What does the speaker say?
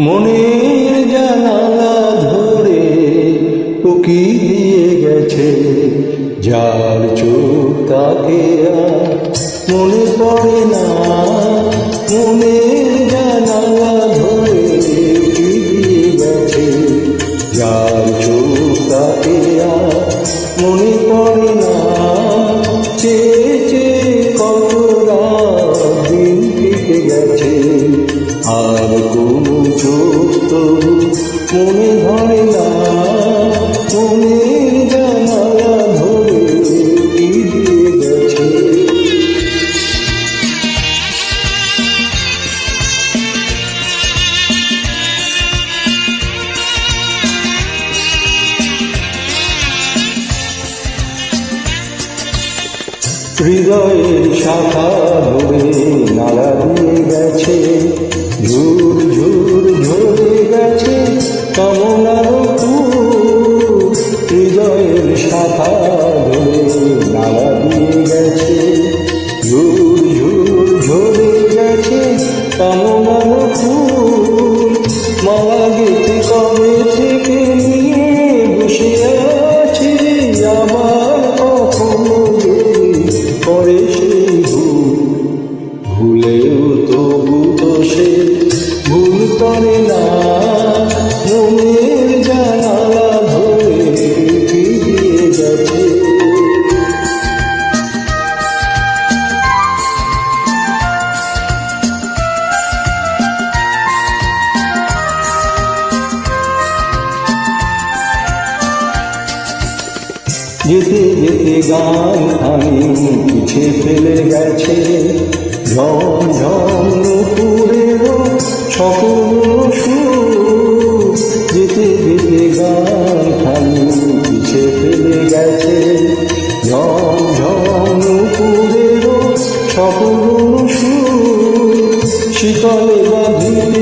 মনের জানালা ধরে উকি দিয়ে গেছে, যার চোখ তাকে মনে পড়ে না। মনের জানালা ধরে উকি দিয়ে গেছে, যার চোখ তাকে মনে পড়ে না। কেটে গেছে। আর কোনো চোখ তবু মনে ধরে না। হৃদয়ের শাখা ধরে নাড়া দিয়ে গেছে ঝুর ঝুর ঝরে গেছে কামনার হৃদয়ের শাখা ধরে নাড়া দিয়ে গেছে ঝুর ঝুর ঝরে গেছে কামনার যেতে যেতে গান আমি পিছে ফেলে গেছে। ঝম ঝম নুপুরের সকল সুর। যেতে যেতে গান আমি পিছে ফেলে গেছে। ঝম ঝম নুপুরের সকল সুর। শীতলে বাঁধিতে